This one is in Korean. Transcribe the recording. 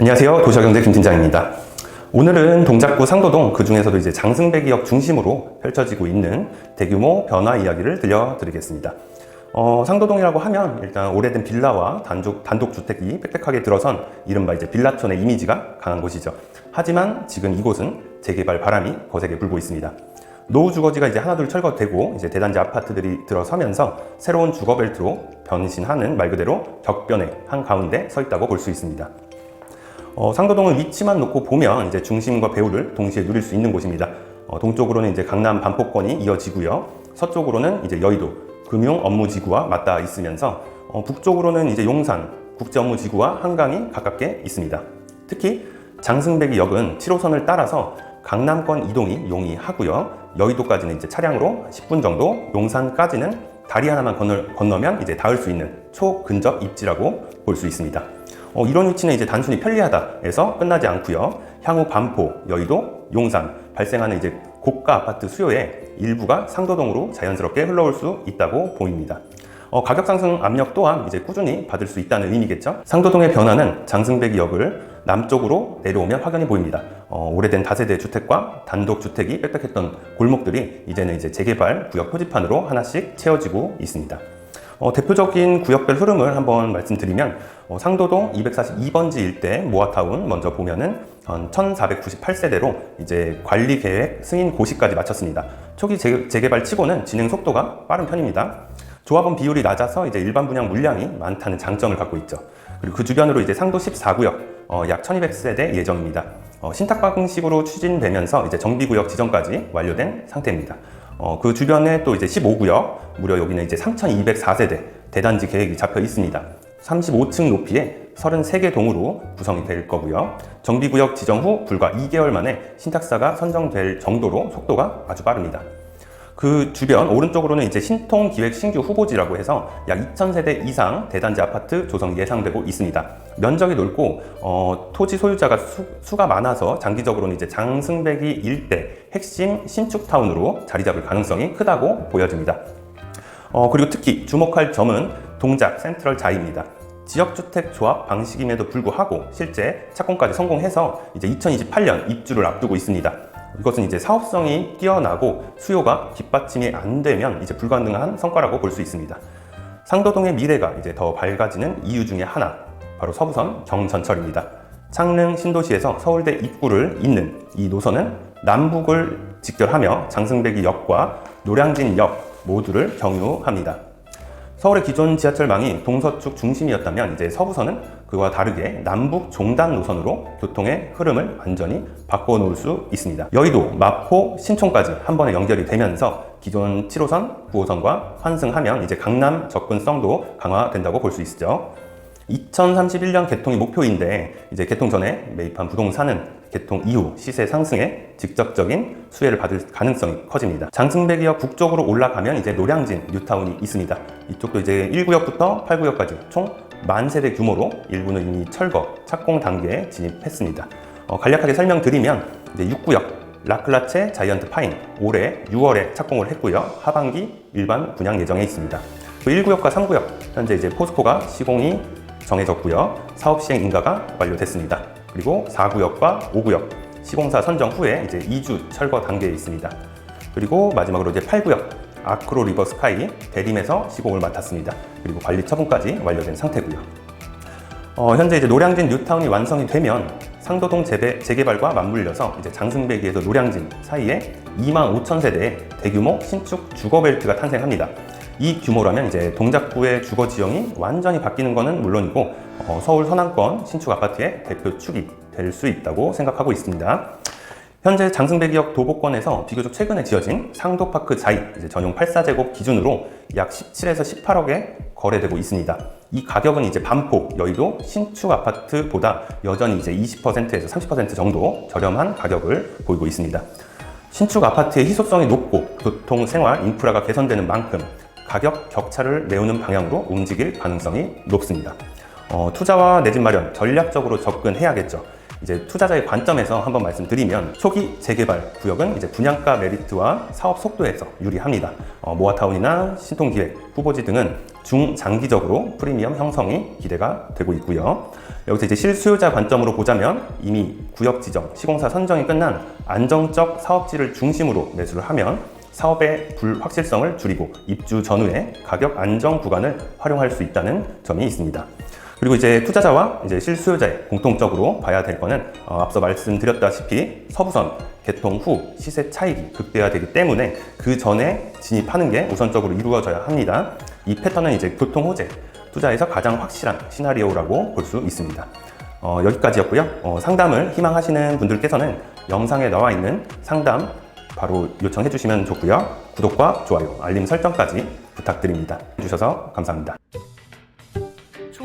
안녕하세요. 도시경제 김팀장입니다. 오늘은 동작구 상도동 그 중에서도 이제 장승배기역 중심으로 펼쳐지고 있는 대규모 변화 이야기를 들려드리겠습니다. 어, 상도동이라고 하면 일단 오래된 빌라와 단독, 단독 주택이 빽빽하게 들어선 이른바 이제 빌라촌의 이미지가 강한 곳이죠. 하지만 지금 이곳은 재개발 바람이 거세게 불고 있습니다. 노후 주거지가 이제 하나둘 철거되고 이제 대단지 아파트들이 들어서면서 새로운 주거 벨트로 변신하는 말 그대로 격변의 한 가운데 서 있다고 볼 수 있습니다. 어, 상도동은 위치만 놓고 보면 이제 중심과 배후를 동시에 누릴 수 있는 곳입니다. 어, 동쪽으로는 이제 강남 반포권이 이어지고요. 서쪽으로는 이제 여의도 금융 업무지구와 맞닿아 있으면서 어, 북쪽으로는 이제 용산 국제 업무지구와 한강이 가깝게 있습니다. 특히 장승배기 역은 7호선을 따라서 강남권 이동이 용이하고요. 여의도까지는 이제 차량으로 10분 정도, 용산까지는 다리 하나만 건너, 건너면 이제 닿을 수 있는 초근접 입지라고 볼 수 있습니다. 어, 이런 위치는 이제 단순히 편리하다에서 끝나지 않고요. 향후 반포, 여의도, 용산 발생하는 이제 고가 아파트 수요의 일부가 상도동으로 자연스럽게 흘러올 수 있다고 보입니다. 어, 가격 상승 압력 또한 이제 꾸준히 받을 수 있다는 의미겠죠. 상도동의 변화는 장승배기역을 남쪽으로 내려오면 확연히 보입니다. 어, 오래된 다세대 주택과 단독 주택이 빽빽했던 골목들이 이제는 이제 재개발 구역 표지판으로 하나씩 채워지고 있습니다. 어, 대표적인 구역별 흐름을 한번 말씀드리면 어, 상도동 242번지 일대 모아타운 먼저 보면은 1498세대로 이제 관리 계획 승인 고시까지 마쳤습니다. 초기 재, 재개발 치고는 진행 속도가 빠른 편입니다. 조합원 비율이 낮아서 이제 일반 분양 물량이 많다는 장점을 갖고 있죠. 그리고 그 주변으로 이제 상도 14구역 어, 약 1200세대 예정입니다. 어, 신탁 방식으로 추진되면서 이제 정비구역 지정까지 완료된 상태입니다. 어, 그 주변에 또 이제 15구역, 무려 여기는 이제 3,204세대 대단지 계획이 잡혀 있습니다. 35층 높이에 33개 동으로 구성이 될 거고요. 정비구역 지정 후 불과 2개월 만에 신탁사가 선정될 정도로 속도가 아주 빠릅니다. 그 주변 오른쪽으로는 이제 신통 기획 신규 후보지라고 해서 약 2,000세대 이상 대단지 아파트 조성이 예상되고 있습니다. 면적이 넓고 어, 토지 소유자가 수, 가 많아서 장기적으로는 이제 장승배기 일대 핵심 신축 타운으로 자리 잡을 가능성이 크다고 보여집니다. 어, 그리고 특히 주목할 점은 동작 센트럴 자이입니다. 지역주택 조합 방식임에도 불구하고 실제 착공까지 성공해서 이제 2028년 입주를 앞두고 있습니다. 이것은 이제 사업성이 뛰어나고 수요가 뒷받침이 안 되면 이제 불가능한 성과라고 볼 수 있습니다. 상도동의 미래가 이제 더 밝아지는 이유 중에 하나, 바로 서부선 경전철입니다. 창릉 신도시에서 서울대 입구를 잇는 이 노선은 남북을 직결하며 장승배기 역과 노량진 역 모두를 경유합니다. 서울의 기존 지하철망이 동서축 중심이었다면 이제 서부선은 그와 다르게 남북 종단 노선으로 교통의 흐름을 완전히 바꿔놓을 수 있습니다. 여의도, 마포, 신촌까지 한 번에 연결이 되면서 기존 7호선, 9호선과 환승하면 이제 강남 접근성도 강화된다고 볼 수 있죠. 2031년 개통이 목표인데 이제 개통 전에 매입한 부동산은 개통 이후 시세 상승에 직접적인 수혜를 받을 가능성이 커집니다. 장승배기역 북쪽으로 올라가면 이제 노량진 뉴타운이 있습니다. 이쪽도 이제 1구역부터 8구역까지 총 만 세대 규모로 일부는 이미 철거, 착공 단계에 진입했습니다. 어, 간략하게 설명드리면 이제 6구역 라클라체 자이언트 파인 올해 6월에 착공을 했고요. 하반기 일반 분양 예정에 있습니다. 1구역과 3구역 현재 이제 포스코가 시공이 정해졌고요. 사업 시행 인가가 완료됐습니다. 그리고 4구역과 5구역 시공사 선정 후에 이제 2주 철거 단계에 있습니다. 그리고 마지막으로 이제 8구역 아크로 리버 스카이 대림에서 시공을 맡았습니다. 그리고 관리 처분까지 완료된 상태고요. 어, 현재 이제 노량진 뉴타운이 완성이 되면 상도동 재배, 재개발과 맞물려서 이제 장승배기에서 노량진 사이에 2만 5천 세대의 대규모 신축 주거벨트가 탄생합니다. 이 규모라면 이제 동작구의 주거 지형이 완전히 바뀌는 것은 물론이고 어, 서울 서남권 신축 아파트의 대표 축이 될 수 있다고 생각하고 있습니다. 현재 장승배 기역 도보권에서 비교적 최근에 지어진 상도파크 자이 전용 84제곱 기준으로 약 17에서 18억에 거래되고 있습니다. 이 가격은 이제 반포, 여의도 신축 아파트보다 여전히 이제 20%에서 30% 정도 저렴한 가격을 보이고 있습니다. 신축 아파트의 희소성이 높고 교통, 생활, 인프라가 개선되는 만큼 가격 격차를 메우는 방향으로 움직일 가능성이 높습니다. 어, 투자와 내 집 마련 전략적으로 접근해야겠죠. 이제 투자자의 관점에서 한번 말씀드리면 초기 재개발 구역은 이제 분양가 메리트와 사업 속도에서 유리합니다. 어, 모아타운이나 신통기획, 후보지 등은 중장기적으로 프리미엄 형성이 기대가 되고 있고요. 여기서 이제 실수요자 관점으로 보자면 이미 구역 지정, 시공사 선정이 끝난 안정적 사업지를 중심으로 매수를 하면 사업의 불확실성을 줄이고 입주 전후에 가격 안정 구간을 활용할 수 있다는 점이 있습니다. 그리고 이제 투자자와 이제 실수요자의 공통적으로 봐야 될 거는 어, 앞서 말씀드렸다시피 서부선 개통 후 시세 차익이 극대화되기 때문에 그 전에 진입하는 게 우선적으로 이루어져야 합니다. 이 패턴은 이제 교통 호재 투자에서 가장 확실한 시나리오라고 볼 수 있습니다. 어, 여기까지였고요. 어, 상담을 희망하시는 분들께서는 영상에 나와 있는 상담 바로 요청해 주시면 좋고요. 구독과 좋아요, 알림 설정까지 부탁드립니다. 해주셔서 감사합니다.